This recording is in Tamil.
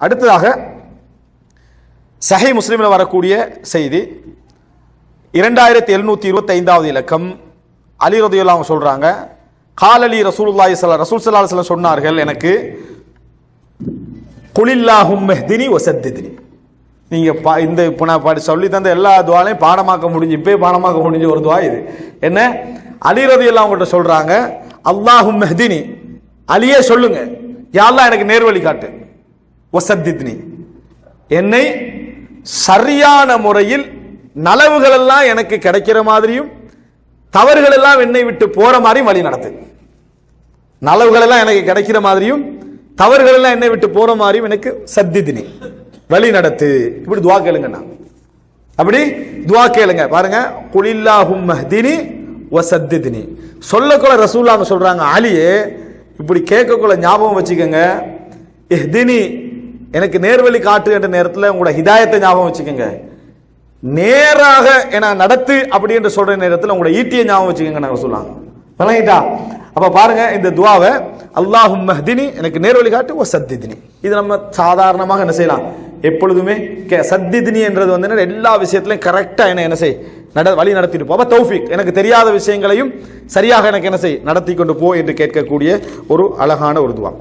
அடுத்ததாக சஹி முஸ்லீமில் வரக்கூடிய செய்தி. இரண்டாயிரத்தி எழுநூத்தி இருபத்தி ஐந்தாவது இலக்கம். அலி ரதியுல்லா அவங்க சொல்றாங்க காலலி ரசூலுல்லாஹி ஸல்லல்லாஹு ரசூல் ஸல்லல்லாஹு அலைஹி சொன்னார்கள் எனக்கு குலில்லாஹும் மெஹ்தினி வசத்திதினி. நீங்க பா- இந்த இப்போ நான் பாடி சொல்லி தந்த எல்லா துவாலையும் பாடமாக்க முடிஞ்சு இப்பயே பாடமாக்க முடிஞ்ச ஒரு துவா இது. என்ன? அலி ரதியுல்லா அவங்கள்ட்ட சொல்றாங்க அல்லாஹும் மெஹ்தினி. அலியே சொல்லுங்க யாரெல்லாம் எனக்கு நேர்வழி காட்டு. வசத்தித்னி. என்னை சரியான முறையில் நலவுகள் எல்லாம் எனக்கு கிடைக்கிற மாதிரியும் தவறுகள் எல்லாம் என்னை விட்டு போற மாதிரியும் வழி நடத்து. நலவுகள் எல்லாம் எனக்கு கிடைக்கிற மாதிரியும் தவறுகள் எல்லாம் என்னை விட்டு போற மாதிரியும் எனக்கு சத்திதினி. வழி நடத்து. இப்படி துவா கேளுங்கண்ணா அப்படி துவா கேளுங்க. பாருங்க. குளில்லாஹும் மஹ்தினி வசத்திதினி சொல்லக்குள்ள ரசூல்லாங்க சொல்றாங்க அலியே இப்படி கேட்கக்குள்ள ஞாபகம் வச்சுக்கோங்க. எஹ்தினி எனக்கு நேர்வழி காட்டுகின்ற நேரத்தில் உங்களோட ஹிதாயத்தை ஞாபகம் வச்சுக்கோங்க. நேராக என நடத்து அப்படி என்று சொல்ற நேரத்தில் உங்களோட ஈட்டியை ஞாபகம் வச்சுக்கோங்க நாங்கள் சொல்லலாம் விளங்கிட்டா அப்ப பாருங்க இந்த துவாவை அல்லாஹும் மஹ்தினி எனக்கு நேர்வழி காட்டு ஓ சத்திதினி. இது நம்ம சாதாரணமாக என்ன செய்யலாம்? எப்பொழுதுமே கே சத்திதினி என்றது வந்து எல்லா விஷயத்திலையும் கரெக்டாக என்ன என்ன செய்? நட வழி நடத்திட்டு போ. அப்போ தௌஃபிக் எனக்கு தெரியாத விஷயங்களையும் சரியாக எனக்கு என்ன செய்? நடத்தி கொண்டு போ என்று கேட்கக்கூடிய ஒரு அழகான ஒரு துவா.